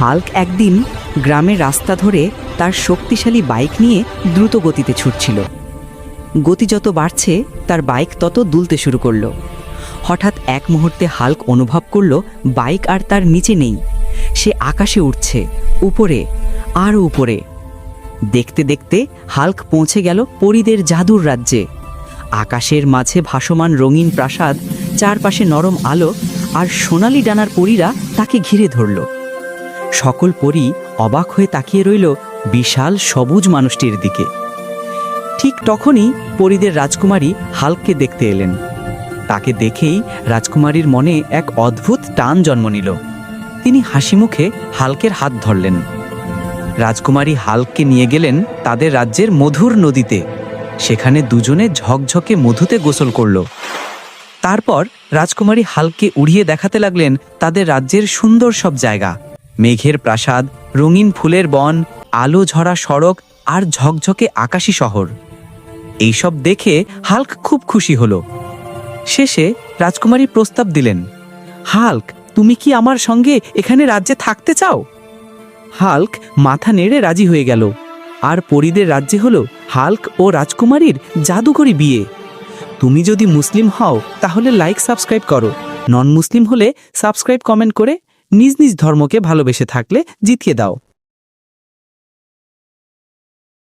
Hulk একদিন গ্রামের রাস্তা ধরে তার শক্তিশালী বাইক নিয়ে দ্রুত গতিতে ছুটছিল। গতি যত বাড়ছে, তার বাইক তত দুলতে শুরু করল। হঠাৎ এক মুহূর্তে হাল্ক অনুভব করল, বাইক আর তার নিচে নেই। সে আকাশে উঠছে, উপরে, আর উপরে। দেখতে দেখতে হাল্ক পৌঁছে গেল পরীদের জাদুর রাজ্যে। আকাশের মাঝে ভাসমান রঙিন প্রাসাদ, চারপাশে নরম আলো আর সোনালি ডানার পরীরা তাকে ঘিরে ধরল। সকল পরী অবাক হয়ে তাকিয়ে রইল বিশাল সবুজ মানুষটির দিকে। ঠিক তখনই পরীদের রাজকুমারী হাল্ককে দেখতে এলেন। তাকে দেখেই রাজকুমারীর মনে এক অদ্ভুত টান জন্ম নিল। তিনি হাসি মুখে হাল্কের হাত ধরলেন। রাজকুমারী হাল্ককে নিয়ে গেলেন তাদের রাজ্যের মধুর নদীতে। সেখানে দুজনে ঝকঝকে মধুতে গোসল করল। তারপর রাজকুমারী হাল্ককে উড়িয়ে দেখাতে লাগলেন তাদের রাজ্যের সুন্দর সব জায়গা। মেঘের প্রাসাদ, রঙিন ফুলের বন, আলো ঝরা সড়ক আর ঝকঝকে আকাশী শহর। এইসব দেখে হাল্ক খুব খুশি হল। শেষে রাজকুমারী প্রস্তাব দিলেন, হাল্ক, তুমি কি আমার সঙ্গে এখানে রাজ্যে থাকতে চাও? হাল্ক মাথা নেড়ে রাজি হয়ে গেল। আর পরীদের রাজ্যে হল হাল্ক ও রাজকুমারীর জাদুকরি বিয়ে। তুমি যদি মুসলিম হও, তাহলে লাইক সাবস্ক্রাইব করো। নন মুসলিম হলে সাবস্ক্রাইব কমেন্ট করে নিজ নিজ ধর্মকে ভালোবেসে থাকলে জিতিয়ে দাও।